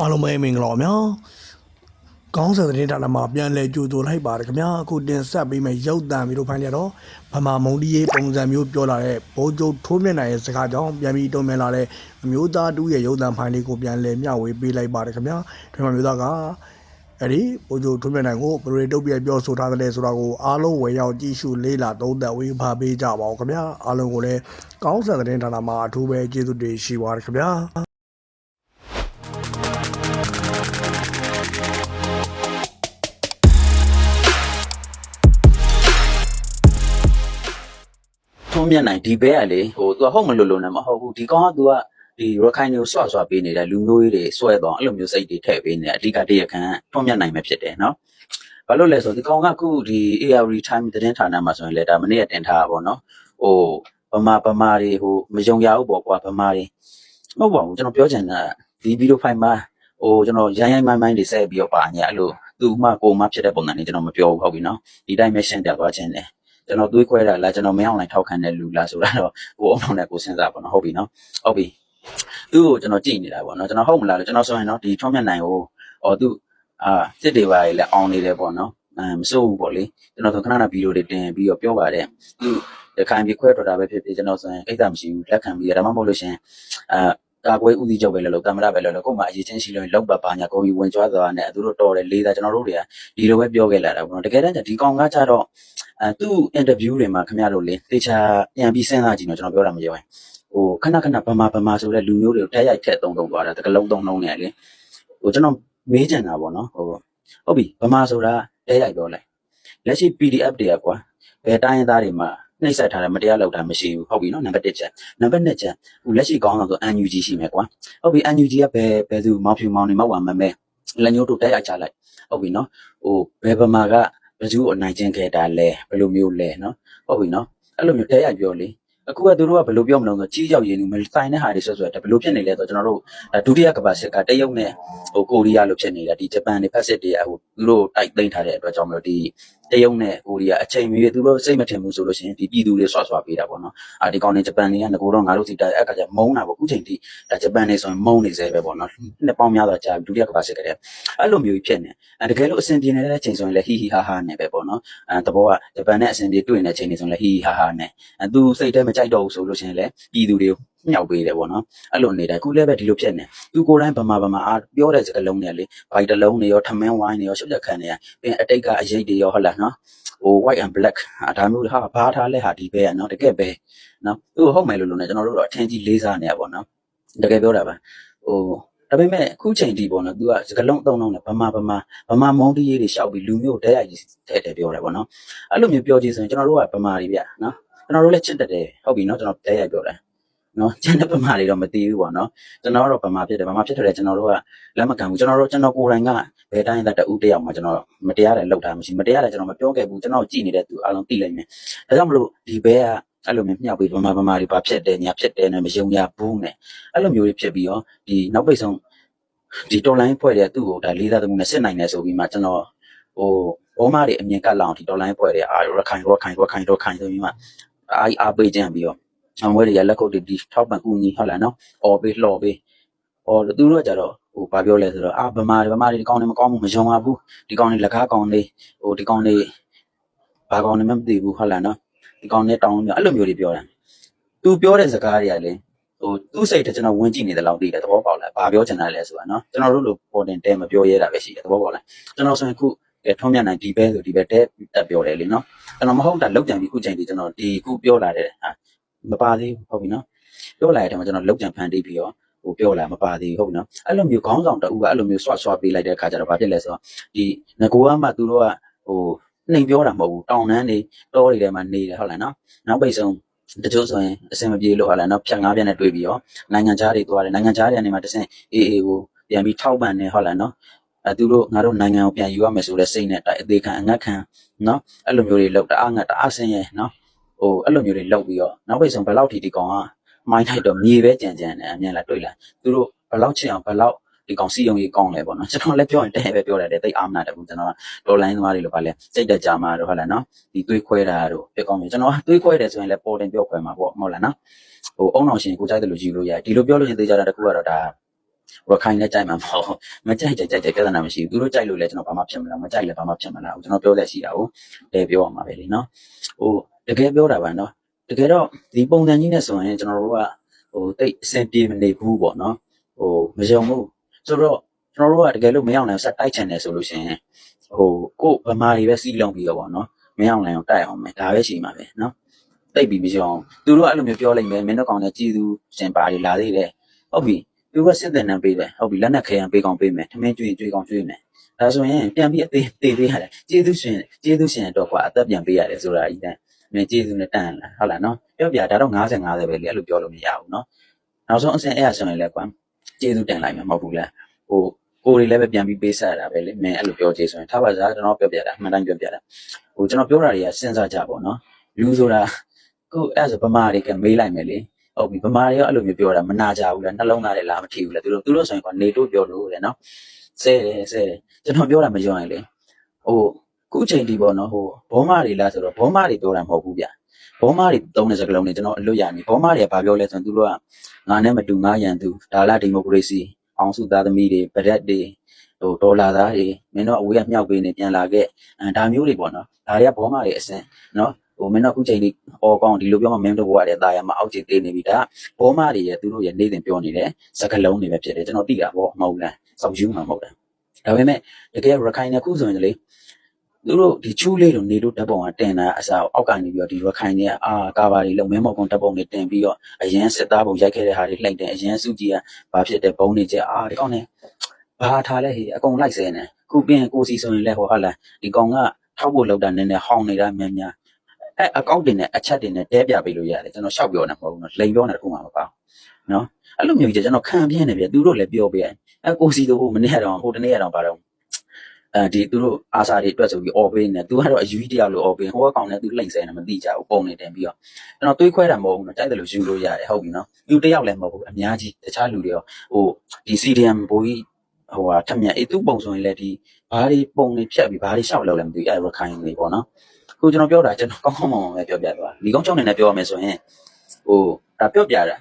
အားလုံးပဲမင်္ဂလာပါများကောင်းဆက်တဲ့တာလမှာပြန်လဲကြိုဆိုလိုက်ပါတယ်ခင်ဗျာအခုတင်ဆက်ပေးမယ့်ရုပ်တံမျိုးတို့ဖိုင်ရတော့ဗမာမုံဒီရေးပုံစံမျိုးပြောလာတဲ့ဘိုးကျုပ်ထိုးမြင့်နိုင်ရဲ့စကားကြောင့်ပြန်ပြီးတုံ့ပြန်လာတဲ့အမျိုးသားတူရဲ့ရုပ်တံဖိုင်လေးကိုပြန်လဲမျှဝေပေးလိုက်ပါတယ်ခင်ဗျာဒီမှာမျိုးသားကအဲ့ဒီဘိုးကျုပ်ထိုးမြင့်နိုင်ကိုဘယ်လိုတုတ်ပြပြောဆိုထားတယ်ဆိုတာကိုအားလုံးဝယ်ရောက်ကြည့်ရှုလေးလာသုံးသပ်ဝေဖန်ပေးကြပါဦးခင်ဗျာအားလုံးကိုလည်းကောင်းဆက်တဲ့တာလမှာအထူးပဲကျေးဇူးတင်ရှိပါတယ်ခင်ဗျာ ထုံးမြတ်နိုင်ဒီဘဲကလေဟို तू ဟုတ်မလို့လို့နဲ့မဟုတ်ဘူးဒီကောင်က तू ကဒီရခိုင်တွေကိုဆွဆွပေးနေတဲ့လူမျိုးကြီးတွေဆွဲတော့အဲ့လိုမျိုးစိတ်တွေထည့်ပေးနေတယ်အဓိကတရခံထုံးမြတ်နိုင်ပဲဖြစ်တယ်နော်ဘာလို့လဲဆိုတော့ဒီကောင်ကအခုဒီ AR time သတင်းဌာနမှာဆိုရင်လေဒါမနေ့ကတင်ထားတာပေါ့နော်ဟိုဗမာဗမာတွေဟိုမယုံရဘူးပေါ့ကွာဗမာတွေမဟုတ်ပါဘူးကျွန်တော်ပြောချင်တာဒီဗီဒီယိုဖိုင်မှာဟိုကျွန်တော်ရိုင်းရိုင်းမိုင်းမိုင်းတွေဆက်ပြီးတော့ပါညာအဲ့လိုသူ့မှကိုမှဖြစ်တဲ့ပုံစံတွေကျွန်တော်မပြောဘူးဟုတ်ပြီနော်ဒီတိုင်းပဲရှင်းပြသွားခြင်းတယ် ကျွန်တော်တွေးခွဲတာလားကျွန်တော်မင်းအောင်လိုက်ထောက်ခံတဲ့လူလားဆိုတာတော့ကိုအောင်အောင်နဲ့ကိုစဉ်းစားပါတော့ဟုတ်ပြီနော်ဟုတ်ပြီသူ့ကိုကျွန်တော်ကြည့်နေတာပေါ့နော်ကျွန်တော်ဟုတ်မလားလို့ကျွန်တော်ဆိုရင်တော့ဒီထွန်းမြတ်နိုင်ကိုဟောသူအာစစ်တွေပါလေလည်းအောင်နေတယ်ပေါ့နော်အဲမစိုးဘူးပေါ့လေကျွန်တော်ဆိုခဏခဏဗီဒီယိုတွေတင်ပြီးတော့ပြောပါတယ်သူရခိုင်ပြည်ခွဲတော်တာပဲဖြစ်ဖြစ်ကျွန်တော်ဆိုရင်အိတ်တာမရှိဘူးလက်ခံပြီးရဒါမှမဟုတ်လို့ရှင်အာ ကာကွယ်ဦးစီးချုပ်ပဲလို့လို့ကင်မရာပဲလို့လို့ကို့မှာအရေးချင်းရှိလို့လောက်ပါပါညာကိုကြီးဝင်ကြွားသွားတယ်သူတို့တော်တယ်လေးသားကျွန်တော်တို့တွေကဒီလိုပဲပြောခဲ့လာတာပေါ့နော်တကယ်တမ်းကျဒီကောင်ကကြတော့အဲသူ့အင်တာဗျူးတွေမှာခင်ဗျားတို့လေတေချာပြန်ပြီးစဉ်းစားကြည့်တော့ကျွန်တော်ပြောတာမပြောရင်ဟိုခဏခဏဗမာဗမာဆိုတဲ့လူမျိုးတွေကိုတက်ရိုက်ထက်သုံးသုံးသွားတာတကလုံးသုံးလုံးနဲ့လေဟိုကျွန်တော်မေးချင်တာပေါ့နော်ဟိုဟုတ်ပြီဗမာဆိုတာတက်ရိုက်ပြောလိုက်လက်ရှိ PDF တွေကကွာဘယ်တိုင်းရင်းသားတွေမှာ နှိမ့်ဆက်ထားတဲ့မတရားလုပ်တာမရှိဘူးဟုတ်ပြီနော်နံပါတ်1ချက်နံပါတ်2ချက်ဟိုလက်ရှိကောင်းအောင်ဆို NUG ရှိမယ်ကွာဟုတ်ပြီ NUG ကဘယ်ဘယ်သူမောင်ဖြူမောင်နေမောက်ဝါမမဲလက်ညှိုးတို့တက်ရိုက်ချလိုက်ဟုတ်ပြီနော်ဟိုဘယ်ဗမာကဘယ်သူကိုအနိုင်ကျင့်ခဲ့တာလဲဘယ်လိုမျိုးလဲနော်ဟုတ်ပြီနော်အဲ့လိုမျိုးတဲရပြောလေအခုကသူတို့ကဘယ်လိုပြောမလို့ဆိုကြီးရောက်ရင်းလူမဆိုင်တဲ့ဟာတွေဆွဆွဲတယ်ဘယ်လိုဖြစ်နေလဲဆိုတော့ကျွန်တော်တို့အဲဒုတိယကမ္ဘာစစ်ကတရုတ်နဲ့ဟိုကိုရီးယားလိုဖြစ်နေတာဒီဂျပန်တွေဖက်စစ်တွေကဟိုသူတို့တိုက်သိမ်းထားတဲ့အတွက်ကြောင့်မလို့ဒီတရုတ်နဲ့ကိုရီးယားအချိန်မီသူတို့စိတ်မထင်ဘူးဆိုလို့ရှိရင်ဒီပြည်သူတွေဆွဆွပေးတာပေါ့နော်အာဒီကောင်တွေဂျပန်တွေကငကိုတော့ငါတို့စီတိုက်အဲ့ကကြမုန်းတာပေါ့အခုချိန်ထိဒါဂျပန်တွေဆိုရင်မုန်းနေစေပဲပေါ့နော်နှစ်ပေါင်းများစွာကြာဒုတိယကမ္ဘာစစ်ကတည်းကအဲ့လိုမျိုးဖြစ်နေအဲတကယ်လို့အဆင်ပြေနေတဲ့အချိန်ဆိုရင်လည်းဟီဟီဟာဟာနဲ့ပဲပေါ့နော်အဲတဘောကဂျပန်နဲ့အဆင်ပြေတွေ့နေတဲ့ချိန်တွေဆိုရင်လည်းဟီဟီဟာဟာနဲ့အဲသူစိတ်ထဲမကြိုက်တော့ဘူးဆိုလို့ရှိရင်လည်းပြည်သူတွေကို မြောက်ပေးတယ်ပေါ့နော်အဲ့လိုနေတယ်အခုလည်းပဲဒီလိုဖြစ်နေသူကိုယ်တိုင်ဗမာဗမာအားပြောတဲ့စကားလုံးတွေလေဘိုက်တလုံးတွေရောထမင်းဝိုင်းတွေရောရှုပ်ချက်ခံနေရပြီးရင်အတိတ်ကအရေးတွေရောဟုတ်လားနော်ဟို white and black အာဒါမျိုးဟာဘာထားလဲဟာဒီပဲอ่ะเนาะတကယ်ပဲเนาะသူဟုတ်မယ်လို့လို့ねကျွန်တော်တို့တော့အထင်ကြီးလေးစားနေရပါတော့တကယ်ပြောတာပါဟိုဒါပေမဲ့အခုချိန်ဒီပေါ့နော် तू ကစကလုံးအုံလုံးနဲ့ဗမာဗမာဗမာမုံတီးရေးတွေရှောက်ပြီးလူမျိုးတဲရိုက်ထဲတဲပြောတယ်ပေါ့နော် အဲ့လိုမျိုးပြောကြည့်ဆိုရင်ကျွန်တော်တို့ကဗမာတွေဗျနော်ကျွန်တော်တို့လည်းချစ်တတ်တယ်ဟုတ်ပြီနော်ကျွန်တော်တဲရိုက်ပြောတယ် နော်ကျန်တဲ့ဗမာတွေတော့မသိဘူးပေါ့နော်ကျွန်တော်ကတော့ဗမာဖြစ်တယ်ဗမာဖြစ်တယ်ကျွန်တော်တို့ကလက်မခံဘူးကျွန်တော်တို့ကျွန်တော်ကိုယ်တိုင်ကဘယ်တိုင်းသက်တူတယောက်မှကျွန်တော်မတရားတယ်လောက်တာမရှိမတရားတယ်ကျွန်တော်မပြောခဲ့ဘူးကျွန်တော်ကြည့်နေတဲ့သူအားလုံးသိလိမ့်မယ်ဒါကြောင့်မလို့ဒီဘဲကအဲ့လိုမျိုးမြှောက်ပြီးဗမာဗမာတွေပါဖြစ်တယ်ညာဖြစ်တယ်နဲ့မယုံရဘူးနဲ့အဲ့လိုမျိုးတွေဖြစ်ပြီးတော့ဒီနောက်ပိတ်ဆုံးဒီတော်လိုင်းဖွဲ့တဲ့သူ့ကိုဒါလေးသားသမီးနဲ့စစ်နိုင်တယ်ဆိုပြီးမှကျွန်တော်ဟိုဘောမတွေအမြင်ကလောက်အောင်ဒီတော်လိုင်းပွဲတွေအာရခိုင်ရခိုင်ရခိုင်ရခိုင်ဆိုပြီးမှအားအားပေးခြင်းပြီးတော့ အောင်ဝဲတွေရလက်ခုပ်တွေဒီထောက်ပံ့ကူညီဟုတ်လားနော်။အော်ပေးလှော်ပေး။အော်သူတို့ကကြတော့ဟိုဘာပြောလဲဆိုတော့အာဗမာတွေဗမာတွေဒီကောင်းနေမကောင်းဘူးမယုံပါဘူး။ဒီကောင်းနေလက်ကားကောင်းနေဟိုဒီကောင်းနေဘာကောင်းနေမှမသိဘူးဟုတ်လားနော်။ဒီကောင်းနေတောင်းနေအဲ့လိုမျိုးတွေပြောတာ။ तू ပြောတဲ့စကားတွေကလေဟိုသူ့စိတ်ထဲကျွန်တော်ဝင်ကြည့်နေတယ်လို့သိတယ်သဘောပေါက်လား။ဘာပြောချင်တာလဲဆိုတာနော်။ကျွန်တော်တို့လိုပေါ်တင်တဲမပြောရဲတာပဲရှိတယ်သဘောပေါက်လား။ကျွန်တော်ဆိုရင်ခုကဲထုံးမြတ်နိုင်ဒီပဲဆိုဒီပဲတဲတက်ပြောတယ်လीနော်ကျွန်တော်မဟုတ်တာလောက်ကြံပြီးခုချိန်ဒီကျွန်တော်ဒီခုပြောလာတဲ့ဟာ မပါသေးဘူးဟုတ်ပြီနော်ပြောလာတဲ့ထဲမှာကျွန်တော်လောက်ကြံဖန်တီးပြီးတော့ဟိုပြောလာမပါသေးဘူးဟုတ်ပြီနော်အဲ့လိုမျိုးခေါင်းဆောင်တူကအဲ့လိုမျိုးဆွဆွပေးလိုက်တဲ့အခါကျတော့ဘာဖြစ်လဲဆိုတော့ဒီငကိုကမှသူတို့ကဟိုနှိမ်ပြောတာမဟုတ်ဘူးတောင်တန်းနေတောတွေထဲမှာနေတယ်ဟုတ်လားနော်နောက်ပိတ်ဆုံးတချို့ဆိုရင်အစင်မပြေလို့ဟာလားနော်ဖြတ်ငါးပြက်နဲ့တွေ့ပြီးတော့နိုင်ငံခြားတွေသွားတယ်နိုင်ငံခြားတွေကနေမှတဆင့်အေးအေးကိုပြန်ပြီးထောက်ပံ့နေဟုတ်လားနော်အဲသူတို့ငါတို့နိုင်ငံကိုပြန်ယူရမယ်ဆိုတဲ့စိတ်နဲ့တိုက်အသေးခံအငတ်ခံနော်အဲ့လိုမျိုးတွေလောက်တအားငတ်တအားဆင်းရဲနော် ဟိုအဲ့လိုမျိုးတွေလောက်ပြီးတော့နောက်ပိတ်ဆုံးဘယ်လောက်ထိဒီကောင်ကမိုင်းထိုက်တော့မြေပဲကြံကြံနဲ့အမြင်လာတွေ့လာသူတို့ဘယ်လောက်ချစ်အောင်ဘယ်လောက်ဒီကောင်စီယုံကြီးကောင်းလဲပေါ့နော်ကျွန်တော်လည်းပြောရင်တဲ့ပဲပြောတယ်တဲ့တိတ်အားမနာတယ်ဘူးကျွန်တော်ကတော်လိုင်းသမားတွေလိုပါလဲစိတ်တက်ကြမှာတော့ဟုတ်လားနော်ဒီသွေးခွဲတာတို့ပြကောင်းပြီကျွန်တော်ကသွေးခွဲတယ်ဆိုရင်လည်းပေါ်တင်ပြောခွဲမှာပေါ့မဟုတ်လားနော်ဟိုအုံအောင်ရှင်ကိုကြိုက်တယ်လို့ယူလို့ရတယ်ဒီလိုပြောလို့ရင်သိကြတာတခုကတော့ဒါရခိုင်နဲ့ကြိုက်မှာမဟုတ်ဘူးမကြိုက်ကြိုက်ကြိုက်ကြပြဿနာမရှိဘူးသူတို့ကြိုက်လို့လည်းကျွန်တော်ဘာမှဖြစ်မလားမကြိုက်လည်းဘာမှဖြစ်မလားကျွန်တော်ပြောလက်ရှိတာကိုတဲပြောရမှာပဲလေနော်ဟို တကယ်ပြောတာပါနော်တကယ်တော့ဒီပုံစံကြီးနဲ့ဆိုရင်ကျွန်တော်တို့ကဟိုတိတ်အဆင်ပြေမနေဘူးပေါ့နော်ဟိုမယုံဘူးဆိုတော့ကျွန်တော်တို့ကတကယ်လို့မရောက်နိုင်ဆက်တိုက်ချင်တယ်ဆိုလို့ရှိရင်ဟိုကို့ဗမာတွေပဲစီးလုံးပြီးတော့ပေါ့နော်မရောက်နိုင်အောင်တိုက်အောင်မယ်ဒါပဲရှိမှာပဲနော်တိတ်ပြီးမယုံသူတို့ကအဲ့လိုမျိုးပြောလိုက်မယ်မင်းတို့ကောင်လည်းကြည်သူရှင်ပါတွေလာသေးတယ်ဟုတ်ပြီသူကစစ်တဲ့နံပေးတယ်ဟုတ်ပြီလက်နက်ခဲရန်ပေးကောင်းပေးမယ်ထမင်းကျွေးကျွေးကောင်းကျွေးမယ်ဒါဆိုရင်ပြန်ပြီးအသေးသေးပေးရတယ်ကျေးဇူးရှင်ကျေးဇူးရှင်တော့ကွာအသက်ပြန်ပေးရတယ်ဆိုတာကြီးတ န်းမင်းကျေးဇူးနဲ့တန်လာဟုတ်လားနော်ပြောပြဒါတော့50 50ပဲလေအဲ့လိုပြောလို့မရဘူးနော်နောက်ဆုံးအဆင့်အဲ့ရဆိုရင်လည်းကွာကျေးဇူးတင်လိုက်မှာမဟုတ်ဘူးလားဟိုကိုယ်တွေလည်းပဲပြန်ပြီးပေးဆက်ရတာပဲလေမင်းအဲ့လိုပြောကျေးဆိုရင်ထားပါစားကျွန်တော်ပြောပြတာအမှန်တိုင်းပြောပြတာဟိုကျွန်တော်ပြောတာတွေကစဉ်းစားကြပါတော့နော်လူဆိုတာကိုအဲ့ဆိုဗမာတွေကမေးလိုက်မယ်လေဟုတ်ပြီဗမာတွေရောအဲ့လိုမျိုးပြောတာမနာကြဘူးလားနှလုံးသားတွေလားမထီဘူးလားသူတို့သူတို့ဆိုရင်ကနေတို့ပြောလို့လေနော်ဆဲတယ်ဆဲတယ်ကျွန်တော်ပြောတာမယုံရင်လေဟို ခုချိန်ဒီပေါ့နော်ဟိုဘောမတွေလားဆိုတော့ဘောမတွေပြောတာမဟုတ်ဘူးဗျဘောမတွေသုံးတဲ့စကားလုံးတွေကျွန်တော်အလွတ်ရနေဘောမတွေကဘာပြောလဲဆိုရင်သူတို့ကငါနဲ့မတူငါရန်သူဒါလာဒီမိုကရေစီအောင်စုသားသမီးတွေဗရက်တွေဟိုဒေါ်လာသားတွေမင်းတို့အဝေးကမြောက်ပေးနေပြန်လာခဲ့အဲဒါမျိုးတွေပေါ့နော်ဒါတွေကဘောမတွေအစင်နော်ဟိုမင်းတို့အခုချိန်ဒီအော်ကောင်းဒီလိုပြောမှမင်းတို့ဘဝတွေတာရမအောက်ချိန်သေးနေပြီဒါကဘောမတွေရဲ့သူတို့ရဲ့နေစဉ်ပြောနေတဲ့စကလုံးတွေပဲဖြစ်တယ်ကျွန်တော်သိတာပေါ့မဟုတ်လားစောက်ယူမှာမဟုတ်လားဒါပေမဲ့တကယ်ရခိုင်နဲ့ခုဆိုရင်လေ သူတို့ဒီချူးလေးတို့နေတို့ဓာတ်ပုံကတင်တာအစားအောက်ကနေပြီးတော့ဒီရခိုင်နဲ့အာကာဘာတွေလုံးမဲမောက်ကုန်ဓာတ်ပုံတွေတင်ပြီးတော့အရင်စစ်သားပုံရိုက်ခဲ့တဲ့ဟာတွေလှိမ့်တယ်အရင်စုကြည်ကဘာဖြစ်တဲ့ဘုံတွေကျအာဒီကောင်နဲ့ဘာထားလဲဟေးအကုန်လိုက်စဲနေခုပြင်ကိုစီဆိုရင်လဲဟောဟာလားဒီကောင်ကထောက်ဖို့လောက်တာနည်းနည်းဟောင်းနေတာများများအဲအကောင့်တင်နဲ့အချက်တင်နဲ့တဲပြပေးလို့ရတယ်ကျွန်တော်ရှောက်ပြောနေတာမဟုတ်ဘူးနော်လိန်ပြောနေတာတခုမှမပေါ့နော်အဲ့လိုမျိုးကြီးကျွန်တော်ခံပြင်းနေပြီသူတို့လည်းပြောပေးရအဲကိုစီတို့ဟိုမနေ့ကတော့ဟိုတနေ့ကတော့ပါတော့ အဲဒီသူတို့အာစာတွေအတွက်ဆိုပြီးအော်ပေးနေသူကတော့အယူကြီးတရားလို့အော်ပေးဟိုကကောင်နဲ့သူလိန်ဆဲနေမသိကြဘူးပုံနေတင်ပြီးတော့ကျွန်တော်တွေးခွဲတာမဟုတ်ဘူးနော်ကြိုက်တယ်လို့ယူလို့ရတယ်ဟုတ်ပြီနော်လူတစ်ယောက်လည်းမဟုတ်ဘူးအများကြီးတခြားလူတွေရောဟိုဒီ CDM ဘိုးကြီးဟိုဟာထက်မြက်အေးသူ့ပုံဆိုရင်လည်းဒီဘာတွေပုံတွေဖြတ်ပြီးဘာတွေရှောက်လောက်လဲမသိဘူးအဲရခိုင်နေပေါ့နော်ခုကျွန်တော်ပြောတာကျွန်တော်ကောင်းကောင်းမွန်မွန်ပဲပြောပြသွား။ဒီကုန်းချုံနေနဲ့ပြောရမယ်ဆိုရင်ဟိုဒါပြောပြတာ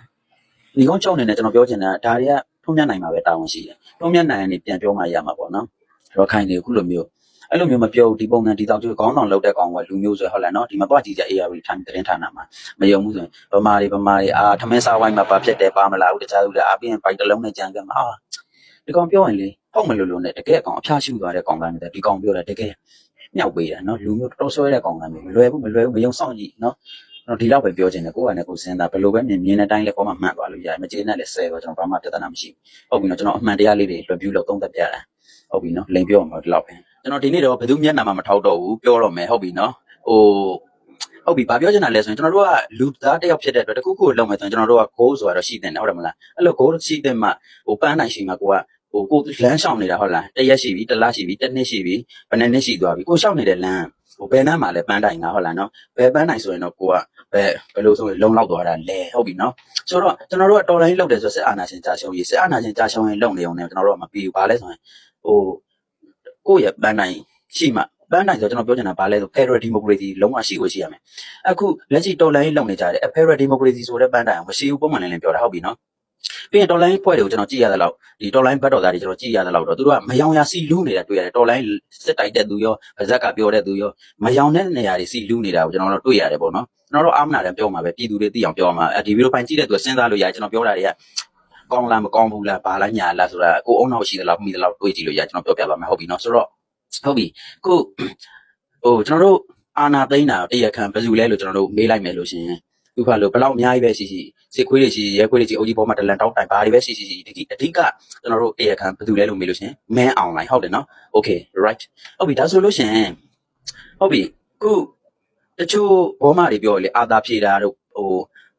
ဒီကုန်းချုံနေနဲ့ကျွန်တော်ပြောချင်တာဒါတွေကထုံးမြတ်နိုင်မှာပဲတာဝန်ရှိတယ်။ထုံးမြတ်နိုင်ရင်လည်းပြန်ပြောမှရမှာပေါ့နော်။ ရခိုင်တွေခုလိုမျိုးအဲ့လိုမျိုးမပြောဘူးဒီပုံစံဒီတောင်ကျခေါင်းဆောင်လောက်တဲ့ကောင်ကလူမျိုးဆိုဟုတ်လားနော်ဒီမှာတော့ကြည့်ကြ AR ထိုင်သတင်းဌာနမှာမယုံဘူးဆိုရင်ဗမာတွေဗမာတွေအာထမင်းစားဝိုင်းမှာပါဖြစ်တယ်ပါမလားဦးတခြားဦးလည်းအာပြီးရင်ဘိုက်တစ်လုံးနဲ့ကြံခဲ့မှာအာဒီကောင်ပြောရင်လေဟုတ်မလို့လို့နဲ့တကယ်ကောင်အဖျားရှူသွားတဲ့ကောင်တိုင်းတဲ့ဒီကောင်ပြောတာတကယ်မြောက်ပေးတာနော်လူမျိုးတော်တော်ဆွဲတဲ့ကောင်ကမျိုးမလွယ်ဘူးမလွယ်ဘူးမယုံဆောင်ကြည့်နော်ကျွန်တော်ဒီလောက်ပဲပြောချင်တယ်ကိုယ့်ဟာနဲ့ကိုယ်စဉ်းစားဘယ်လိုပဲမြင်မြင်တဲ့အတိုင်းလဲပေါ်မှာမှန်သွားလို့ရတယ်မကျေနပ်လဲဆဲတော့ကျွန်တော်ဘာမှပြဿနာမရှိဘူးဟုတ်ပြီနော်ကျွန်တော်အမှန်တရားလေးတွေ review လုပ်သုံးသပ်ပြတာ ဟုတ်ပြီနော်လိန်ပြောမှာဒီလောက်ပဲကျွန်တော်ဒီနေ့တော့ဘယ်သူမျက်နှာမှမထောက်တော့ဘူးပြောတော့မယ်ဟုတ်ပြီနော်ဟိုဟုတ်ပြီဘာပြောချင်တာလဲဆိုရင်ကျွန်တော်တို့ကလူသားတစ်ယောက်ဖြစ်တဲ့အတွက်တခုခုလုံးမယ်ဆိုရင်ကျွန်တော်တို့က goal ဆိုတာတော့ရှိတယ်နော်ဟုတ်တယ်မလားအဲ့လို goal ရှိတဲ့မှဟိုပန်းနိုင်ရှိမှာကိုကဟိုကိုလမ်းရှောင်နေတာဟုတ်လားတစ်ရက်ရှိပြီတစ်လရှိပြီတစ်နှစ်ရှိပြီဘယ်နှစ်နှစ်ရှိသွားပြီကိုရှောင်နေတဲ့လမ်း ဟိုဘယ်နှမ်းမှာလဲပန်းတိုင်ကဟုတ်လားနော်ဘယ်ပန်းတိုင်ဆိုရင်တော့ကိုကဘယ်ဘယ်လိုဆိုရင်လုံလောက်သွားတာလဲဟုတ်ပြီနော်ဆိုတော့ကျွန်တော်တို့ကတော်လိုင်းလောက်တယ်ဆိုစစ်အာဏာရှင်ကြာရှုံးရေးစစ်အာဏာရှင်ကြာရှုံးရေးလုံနေအောင်လည်းကျွန်တော်တို့ကမပြီးဘူးဘာလဲဆိုရင်ဟိုကိုယ့်ရဲ့ပန်းတိုင်ရှိမှပန်းတိုင်ဆိုကျွန်တော်ပြောချင်တာဘာလဲဆို Federal Democracy လုံးဝရှိကိုရှိရမယ်အခုလက်ရှိတော်လိုင်းလုံနေကြတယ် Federal Democracy ဆိုတဲ့ပန်းတိုင်ကိုမရှိဘူးပုံမှန်လည်းလည်းပြောတာဟုတ်ပြီနော် ပြီးရင်တော်လိုင်းဖွဲ့တွေကိုကျွန်တော်ကြည့်ရတဲ့လောက်ဒီတော်လိုင်းဘတ်တော်သားတွေကျွန်တော်ကြည့်ရတဲ့လောက်တော့သူတို့ကမယောင်ရစီလူးနေတာတွေ့ရတယ်တော်လိုင်းစစ်တိုက်တဲ့သူရောဗဇက်ကပြောတဲ့သူရောမယောင်တဲ့နေရာတွေစီလူးနေတာကိုကျွန်တော်တို့တွေ့ရတယ်ပေါ့နော်ကျွန်တော်တို့အာမနာတယ်ပြောမှာပဲပြည်သူတွေသိအောင်ပြောမှာဒီဗီဒီယိုပိုင်းကြည့်တဲ့သူစဉ်းစားလို့ရတယ်ကျွန်တော်ပြောတာတွေကကောင်းလားမကောင်းဘူးလားဘာလားညာလားဆိုတာကိုအုံနောက်ရှိသလားမိသလားတွေးကြည့်လို့ရကျွန်တော်ပြောပြပါမယ်ဟုတ်ပြီနော်ဆိုတော့ဟုတ်ပြီခုဟိုကျွန်တော်တို့အာနာသိန်းတာတရားခံဘယ်သူလဲလို့ကျွန်တော်တို့မေးလိုက်မယ်လို့ရှင် ဥပမာလို့ဘယ်လောက်အများကြီးပဲရှိရှိစစ်ခွေးတွေရှိရဲခွေးတွေရှိအုပ်ကြီးပေါ်မှာတလန်တောက်တိုင်ဘာတွေပဲရှိရှိရှိဒီအဓိကကျွန်တော်တို့တရားခံဘယ်သူလဲလို့မေးလို့ရှင်မန်းအောင်လိုက်ဟုတ်တယ်နော် okay right ဟုတ်ပြီဒါဆိုလို့ရှင်ဟုတ်ပြီခုတချို့ဘောမတွေပြောလေအာသာဖြေတာတို့ဟို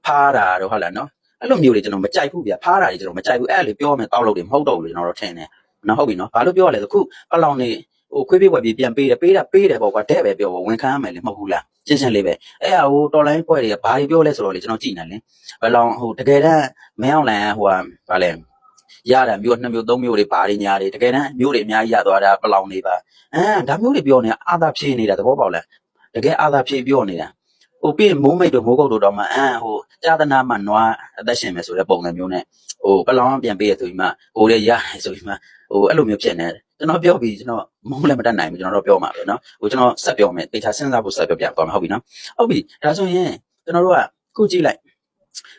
ဖားတာတို့ဟုတ်လားနော်အဲ့လိုမျိုးတွေကျွန်တော်မကြိုက်ဘူးဗျာဖားတာတွေကျွန်တော်မကြိုက်ဘူးအဲ့ဒါလေပြောမယ်တောက်လို့တွေမဟုတ်တော့ဘူးလေကျွန်တော်တို့ထင်တယ်နော်ဟုတ်ပြီနော်ဘာလို့ပြောရလဲဆိုခုအလောင်းနေ ဟိုခွေးပြေးဝက်ပြေးပြန်ပေးတယ်ပေးတာပေးတယ်ပေါ့ကွာတဲ့ပဲပြောပေါ့ဝန်ခံရမယ်လေမဟုတ်ဘူးလားရှင်းရှင်းလေးပဲအဲ့ဟာဟိုတော်လိုင်းပွဲတွေကဘာတွေပြောလဲဆိုတော့လေကျွန်တော်ကြည့်နေတယ်အလောင်းဟိုတကယ်တမ်းမင်းအောင်လန်ဟိုဟာဗာလဲရတာမျိုးနှစ်မျိုးသုံးမျိုးတွေဘာတွေညာတွေတကယ်တမ်းမျိုးတွေအများကြီးရသွားတာပလောင်နေပါအဲဒါမျိုးတွေပြောနေတာအာသာဖြေနေတာသဘောပေါက်လားတကယ်အာသာဖြေပြောနေတာဟိုပြီးရင်မိုးမိတ်တို့မိုးကုတ်တို့တော့မှအမ်ဟိုကြာသနာမှနွားအသက်ရှင်မယ်ဆိုတဲ့ပုံစံမျိုးနဲ့ဟိုပလောင်ပြန်ပေးရဆိုပြီးမှဟိုလေရတယ်ဆိုပြီးမှဟိုအဲ့လိုမျိုးဖြစ်နေတယ် ကျွန်တော်ပြောပြီးကျွန်တော်မဟုတ်လည်းမတတ်နိုင်ဘူးကျွန်တော်တော့ပြောမှာပဲเนาะဟိုကျွန်တော်ဆက်ပြောမယ်တေချာစဉ်းစားဖို့ဆက်ပြောပြသွားမှာဟုတ်ပြီနော်ဟုတ်ပြီဒါဆိုရင်ကျွန်တော်တို့ကခုကြည့်လိုက်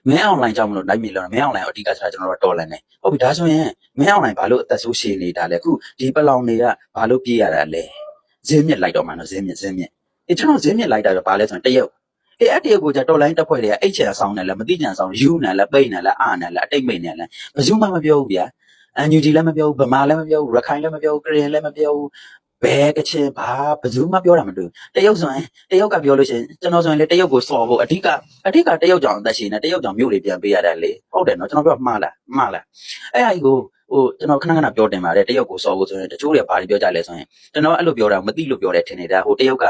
မင်းအွန်လိုင်းကြောင့်မလို့နိုင်ပြီလို့မင်းအွန်လိုင်းအဓိကဆိုတာကျွန်တော်တို့တော်လန်နေဟုတ်ပြီဒါဆိုရင်မင်းအွန်လိုင်းဘာလို့အသက်ဆိုးရှည်နေတာလဲအခုဒီပလောင်တွေကဘာလို့ပြေးရတာလဲဈေးမြင့်လိုက်တော့မှနော်ဈေးမြင့်ဈေးမြင့်အေးကျွန်တော်ဈေးမြင့်လိုက်တာကဘာလဲဆိုရင်တရုတ် အေးအဲ့တရုတ်ကိုじゃတော်လိုင်းတက်ဖွဲ့တွေကအိတ်ချန်ဆောင်တယ်လားမတိချန်ဆောင်ယူနေလားပိတ်နေလားအာနေလားအတိတ်မိတ်နေလားဘယ်သူမှမပြောဘူးဗျာ အန်ယူဂျီလည်းမပြောဘူးဗမာလည်းမပြောဘူးရခိုင်လည်းမပြောဘူးကရင်လည်းမပြောဘူးဘဲကချင်ဘာဘယ်သူမှပြောတာမတွေ့ဘူးတရုတ်ဆိုရင်တရုတ်ကပြောလို့ရှိရင်ကျွန်တော်ဆိုရင်လေတရုတ်ကိုစော်ဖို့အဓိကအဓိကတရုတ်ကြောင့်အသက်ရှင်နေတရုတ်ကြောင့်မြို့တွေပြန်ပေးရတယ်လေဟုတ်တယ်နော်ကျွန်တော်ပြောမှားလားမှားလားအဲ့ဟာကြီးကိုဟိုကျွန်တော်ခဏခဏပြောတင်ပါတယ်တရုတ်ကိုစော်ဖို့ဆိုရင်တချို့တွေဘာတွေပြောကြလဲဆိုရင်ကျွန်တော်အဲ့လိုပြောတာမသိလို့ပြောတယ်ထင်နေတာဟိုတရုတ်က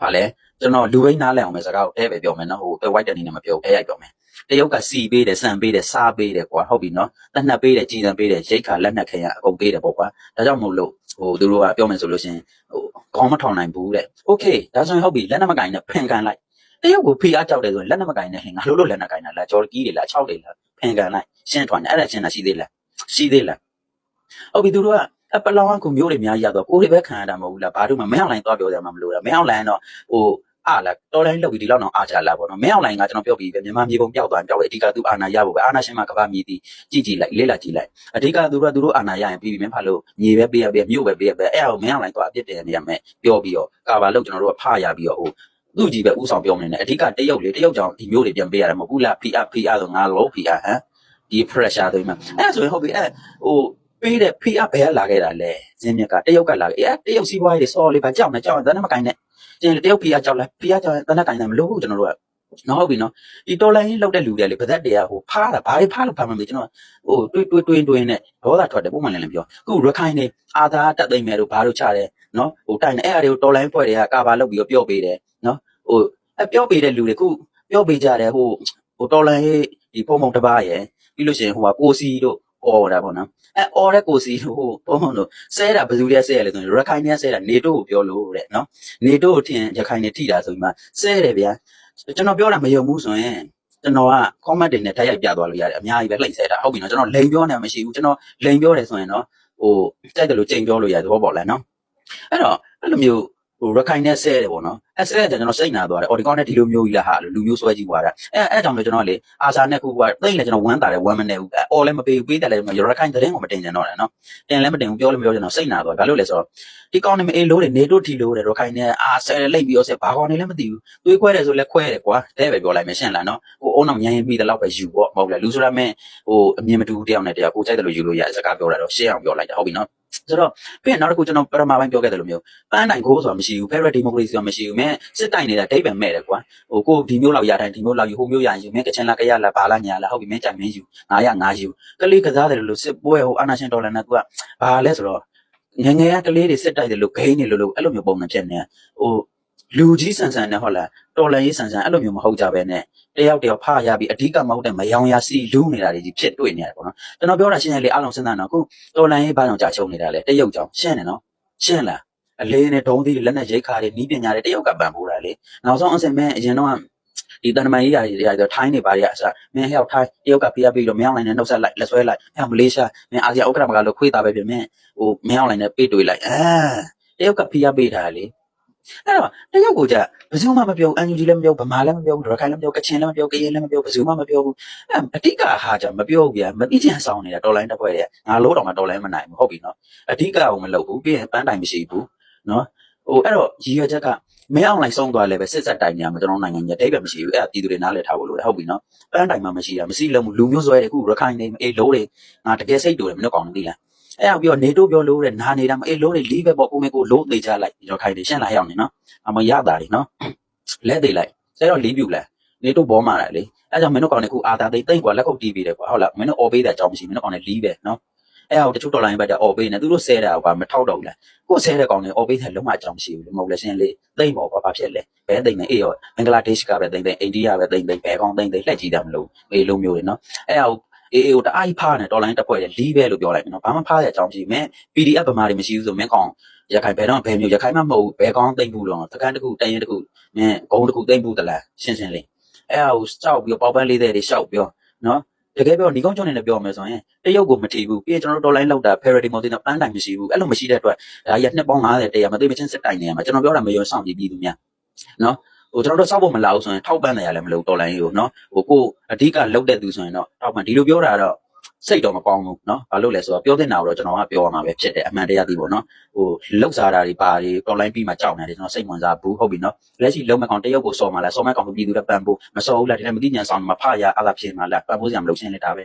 ဘာလဲကျွန်တော်လူဘိန်းနားလဲအောင်ပဲစကားကိုအဲပဲပြောမယ်နော်ဟိုပဲ white တနေနဲ့မပြောဘူးအဲရိုက်ပြောမယ် တရုတ်ကစီပေးတယ်စံပေးတယ်စားပေးတယ်ကွာဟုတ်ပြီနော်တနက်ပေးတယ်ကြည်စံပေးတယ်ရိတ်ခါလက်နက်ခဲရအကုန်ပေးတယ်ပေါ့ကွာဒါကြောင့်မို့လို့ဟိုသူတို့ကပြောမယ်ဆိုလို့ရှိရင်ဟိုခေါင်းမထောင်နိုင်ဘူးတဲ့โอเคဒါဆိုရင်ဟုတ်ပြီလက်နက်မကင်နဲ့ဖင်ကန်လိုက်တရုတ်ကိုဖိအားကြောက်တယ်ဆိုရင်လက်နက်မကင်နဲ့ဟင်ငါလို့လို့လက်နက်ကင်တာလားဂျော်ကီးတွေလား6တွေလားဖင်ကန်လိုက်ရှင်းထွန်တယ်အဲ့ဒါရှင်းတာရှိသေးလားရှိသေးလားဟုတ်ပြီသူတို့ကအပလောင်းကမျိုးတွေအများကြီးရတော့ကိုယ်တွေပဲခံရတာမဟုတ်ဘူးလားဘာလို့မှမင်းအောင်လိုင်းတော့ပြောကြမှာမလို့လားမင်းအောင်လိုင်းတော့ဟို အားလာတော်တိုင်းလောက်ပြီးဒီလောက်တော့အားကြလာပေါ့နော်မင်းအောင်လိုင်းကကျွန်တော်ပြောပြီးပဲမြန်မာမြေပုံပျောက်သွားပျောက်တယ်အဓိကသူအာဏာရဖို့ပဲအာဏာရှင်မှာကဘာမြည်တည်ကြည့်ကြည့်လိုက်လေးလာကြည့်လိုက်အဓိကသူတို့ကသူတို့အာဏာရရင်ပြီးပြီမင်းဖာလို့မြေပဲပေးရပေးမြို့ပဲပေးရပေးအဲ့ဒါကိုမင်းအောင်လိုင်းတော့အပြစ်တင်နေရမယ်ပြောပြီးတော့ကာဘာလို့ကျွန်တော်တို့ကဖားရပြီးတော့ဟိုသူ့ကြီးပဲဥဆောင်ပြောနေတယ်အဓိကတရုတ်လေတရုတ်ကြောင့်ဒီမျိုးတွေပြန်ပေးရတယ်မဟုတ်ဘူးလား PR PR ဆိုငါလုံး PR ဟမ်ဒီ pressure တွေမှာအဲ့ဒါဆိုရင်ဟုတ်ပြီအဲ့ဟိုပေးတဲ့ PR ဘယ်ကလာခဲ့တာလဲဇင်းမြက်ကတရုတ်ကလာခဲ့အဲ့တရုတ်စီးပွားရေးတွေစော်လေးပါကြောက်နေကြောက်နေတန်းမကိုင်းနဲ့ ကျင်တရုတ်ဖီးအားကြောက်လိုက်ဖီးအားကြောက်ရင်တနက်ကင်တယ်မလို့ဘူးကျွန်တော်တို့ကနော်ဟုတ်ပြီနော်ဒီတော်လိုင်းလောက်တဲ့လူတွေလေဗဇက်တွေကဟိုဖားတာဘာတွေဖားလို့ဖားမှမသိကျွန်တော်ဟိုတွေးတွေးတွေးတွေးနဲ့ဒေါသထွက်တယ်ပုံမှန်လည်းလည်းပြောအခုရခိုင်နေအာသာတက်သိမ့်မယ်လို့ဘာလို့ချတယ်နော်ဟိုတိုင်နေအဲ့အရာတွေကိုတော်လိုင်းဖွဲ့တွေကကာဘာလောက်ပြီးတော့ပြောပေးတယ်နော်ဟိုအပြောပေးတဲ့လူတွေခုပြောပေးကြတယ်ဟိုဟိုတော်လိုင်းဒီပုံပုံတစ်ပါးရယ်ပြီးလို့ရှိရင်ဟိုကကိုစီတို့ အော်တာပေါ့နော်အဲအော်တဲ့ကိုစီဟိုပုံပုံတို့ဆဲတာဘယ်သူလဲဆဲရလဲဆိုရင်ရခိုင်နေဆဲတာနေတို့ကိုပြောလို့တဲ့နော်နေတို့အထင်ရခိုင်နေထိတာဆိုပြီးမှဆဲတယ်ဗျာကျွန်တော်ပြောတာမယုံဘူးဆိုရင်ကျွန်တော်က comment တွေနဲ့တိုက်ရိုက်ပြသွားလို့ရတယ်အများကြီးပဲလှိမ့်ဆဲတာဟုတ်ပြီနော်ကျွန်တော်လိန်ပြောနေမှမရှိဘူးကျွန်တော်လိန်ပြောတယ်ဆိုရင်တော့ဟိုတိုက်တယ်လို့ချိန်ပြောလို့ရတယ်သဘောပေါက်လားနော်အဲ့တော့အဲ့လိုမျိုး ဟိုရခိုင်နဲ့ဆဲတယ်ပေါ့နော်အဲ့ဆဲတယ်ကျွန်တော်စိတ်နာသွားတယ်အော်ဒီကောင်းနဲ့ဒီလိုမျိုးကြီးလားဟာလူမျိုးဆွဲကြည့်သွားတာအဲ့အဲ့ကြောင့်လည်းကျွန်တော်လေအာစာနဲ့ခုကတိတ်လည်းကျွန်တော်ဝမ်းတာတယ်ဝမ်းမနေဘူးအော်လည်းမပေးဘူးပေးတယ်လည်းရခိုင်တဲ့ရင်ကိုမတင်ကြတော့တယ်နော်တင်လည်းမတင်ဘူးပြောလည်းမပြောကြတော့စိတ်နာသွားဘာလို့လဲဆိုတော့ဒီကောင်းနေမအေးလို့တယ်နေတို့ထီလို့တယ်တော့ခိုင်းနေအာဆဲလိမ့်ပြီးတော့ဆဲဘာကောင်းနေလဲမသိဘူးသွေးခွဲတယ်ဆိုလဲခွဲတယ်ကွာတဲ့ပဲပြောလိုက်မယ်ရှင်းလားနော်ဟိုအုံနောက်ညံရင်ပြီးတဲ့လောက်ပဲယူပေါ့မဟုတ်လားလူဆိုတာမင်းဟိုအမြင်မတူတယောက်နဲ့တယောက်ကိုကြိုက်တယ်လို့ယူလို့ရတယ်စကားပြောတာတော့ရှင်းအောင်ပြောလိုက်တာဟုတ်ပြီနော် ဆိုတော့ပြီးရင်နောက်တစ်ခုကျွန်တော်ပရမပိုင်းပြောခဲ့တယ်လို့မျိုးပန်းတိုင်ကိုဆိုတာမရှိဘူး Federal Democracy ဆိုတာမရှိဘူးမင်းစစ်တိုင်နေတာဒိတ်ပဲမဲ့တယ်ကွာဟိုကိုဒီမျိုးလောက်ရတိုင်းဒီမျိုးလောက်ယူဟိုမျိုးရယူမင်းကချင်လာကရလာဘာလာညာလာဟုတ်ပြီမင်းကြိုင်မင်းယူငါရငါယူကလေးကစားတယ်လို့စစ်ပွဲဟိုအာနာရှင်ဒေါ်လာနဲ့သူကဘာလဲဆိုတော့ငယ်ငယ်ကကလေးတွေစစ်တိုက်တယ်လို့ဂိမ်းနေလို့လို့အဲ့လိုမျိုးပုံစံဖြစ်နေဟို လူကြီးဆန်ဆန်နဲ့ဟုတ်လားတော်လန်ရေးဆန်ဆန်အဲ့လိုမျိုးမဟုတ်ကြပဲနဲ့တယောက်တယောက်ဖားရပြီးအဓိကမဟုတ်တဲ့မယောင်ရစီလူးနေတာတွေကြီးဖြစ်တွေ့နေရတယ်ပေါ့နော်ကျွန်တော်ပြောတာရှင်းရလေအားလုံးစဉ်းစားတော့အခုတော်လန်ရေးဘာကြောင့်ကြာချုံနေတာလဲတရုတ်ကြောင့်ရှင်းတယ်နော်ရှင်းလားအလေးနဲ့ဒုံးသီးတွေလက်နဲ့ရိတ်ခါတွေနီးပညာတွေတရုတ်ကပံ့ပိုးတာလေနောက်ဆုံးအစင်မဲအရင်တော့ဒီတန်တမန်ရေးရာတွေတွေထိုင်းနေပါရအစမင်းဟျောက်ထိုင်းတရုတ်ကပြရပြီးတော့မင်းအောင်လိုင်းနဲ့နှုတ်ဆက်လိုက်လက်ဆွဲလိုက်ဟဲ့မလေးရှားမင်းအာဆီယံဥက္ကဋ္ဌမကလို့ခွေးသားပဲပြင်မင်းဟိုမင်းအောင်လိုင်းနဲ့ပေးတွေ့လိုက်အာတယောက်ကဖိအားပေးထားလေ အဲ့တော့တယောက်ကိုကြဘယ်သူမှမပြောဘူးအန်ယူဂျီလည်းမပြောဘူးဗမာလည်းမပြောဘူးဒရခိုင်လည်းမပြောဘူးကချင်လည်းမပြောဘူးကရင်လည်းမပြောဘူးဘယ်သူမှမပြောဘူးအဲ့အတိကဟာကြမပြောဘူးဗျာမသိချင်ဆောင်နေတာတော်လိုင်းတစ်ဖွဲ့တည်းငါလို့တော့မတော်လိုင်းမနိုင်ဘူးဟုတ်ပြီနော်အတိကကိုမလုပ်ဘူးပြီးရင်ပန်းတိုင်မရှိဘူးနော်ဟိုအဲ့တော့ရည်ရွယ်ချက်ကမင်းအောင်လိုင်းဆုံးသွားလဲပဲစစ်ဆက်တိုင်နေရမှာကျွန်တော်နိုင်ငံကြီးတိတ်ပဲမရှိဘူးအဲ့ဒါပြည်သူတွေနားလည်ထားဖို့လိုတယ်ဟုတ်ပြီနော်ပန်းတိုင်မှာမရှိတာမရှိလို့လူမျိုးစွဲတယ်အခုရခိုင်နေအေးလို့တွေငါတကယ်စိတ်တူတယ်မင်းတို့ကောင်းနေလား အဲ့အောင်ပြီးတော့နေတို့ပြောလို့တဲ့နာနေတာမအေးလို့တွေလီးပဲပေါ့ကိုမေကိုလို့သေးချလိုက်ဒီတော့ခိုင်နေရှင်းလာရောက်နေနော်အမရတာလေနော်လက်သေးလိုက်ဆဲတော့လီးပြူလဲနေတို့ဘောမာလာလေအဲ့ကြောင့်မင်းတို့ကောင်းနေခုအာသာသိတိတ်กว่าလက်ခုပ်တီးပြီးတယ်ကွာဟုတ်လားမင်းတို့အော်ပေးတဲ့အကြောင်းမရှိမင်းတို့ကောင်းနေလီးပဲနော်အဲ့အောင်တချို့တော်လိုင်းဘက်ကအော်ပေးနေသူတို့ဆဲတာကမထောက်တော့ဘူးလားကိုဆဲတဲ့ကောင်းနေအော်ပေးတဲ့လုံးဝအကြောင်းမရှိဘူးလေမဟုတ်လဲရှင်းလေတိတ်ပေါ့ကွာဘာဖြစ်လဲဘဲတိတ်နေအေးရောဘင်္ဂလားဒေ့ရှ်ကပဲတိတ်တိတ်အိန္ဒိယပဲတိတ်တိတ်ဘဲကောင်းတိတ်တိတ်လှက်ကြည့်တာမလို့အေးလုံးမျိုးတွေနော်အဲ့အော င်အေးအေးကိုတအားကြီးဖားနေတော်လိုင်းတက်ဖွဲ့တယ်လီးပဲလို့ပြောလိုက်မယ်နော်ဘာမှဖားရတဲ့အကြောင်းမရှိဘူးမင်း PDF ဗမာတွေမရှိဘူးဆိုမင်းကောင်ရခိုင်ဘယ်တော့ဘယ်မျိုးရခိုင်မှမဟုတ်ဘူးဘယ်ကောင်းသိမ့်ဘူးတော့တကန်းတစ်ခုတရင်တစ်ခုမင်းဂုံတစ်ခုသိမ့်ဘူးတလားရှင်းရှင်းလေးအဲ့ဟာကိုစောက်ပြီးတော့ပေါက်ပန်းလေးတဲ့တွေရှောက်ပြောနော်တကယ်ပြောဒီကောင်းကျောင်းနေနဲ့ပြောမယ်ဆိုရင်တရုတ်ကိုမထီဘူးပြီးရင်ကျွန်တော်တို့ online လောက်တာ parody မဟုတ်သေးတော့ပန်းတိုင်မရှိဘူးအဲ့လိုမရှိတဲ့အတွက်ဒါကြီးကနှစ်ပေါင်း90တရာမသိမချင်းစစ်တိုင်နေရမှာကျွန်တော်ပြောတာမယုံဆောင်ကြည့်ပြီးသူများနော် ဟိုကျွန်တော်တို့စောက်ဖို့မလာဘူးဆိုရင်ထောက်ပံ့နေရလည်းမလို့တော်လိုင်းကိုနော်ဟိုကိုအဓိကလောက်တဲ့သူဆိုရင်တော့ထောက်ပံ့ဒီလိုပြောတာတော့စိတ်တော့မပေါင်းဘူးနော်ဘာလို့လဲဆိုတော့ပြောတဲ့နာတော့ကျွန်တော်ကပြောရမှာပဲဖြစ်တယ်အမှန်တရားသိပေါ့နော်ဟိုလောက်စားတာတွေပါတွေ online ပြီးမှကြောက်နေတယ်ကျွန်တော်စိတ်ဝင်စားဘူးဟုတ်ပြီနော်လက်ရှိလုံးမကောင်တရုတ်ကိုစော်မှလားစော်မဲ့ကောင်ကိုပြည်သူတွေပန်ဖို့မစော်ဘူးလားဒီနေ့မသိညာဆောင်မှာဖရအလားဖြစ်မှာလားပန်ဖို့စရာမလိုရှင်းနေတာပဲ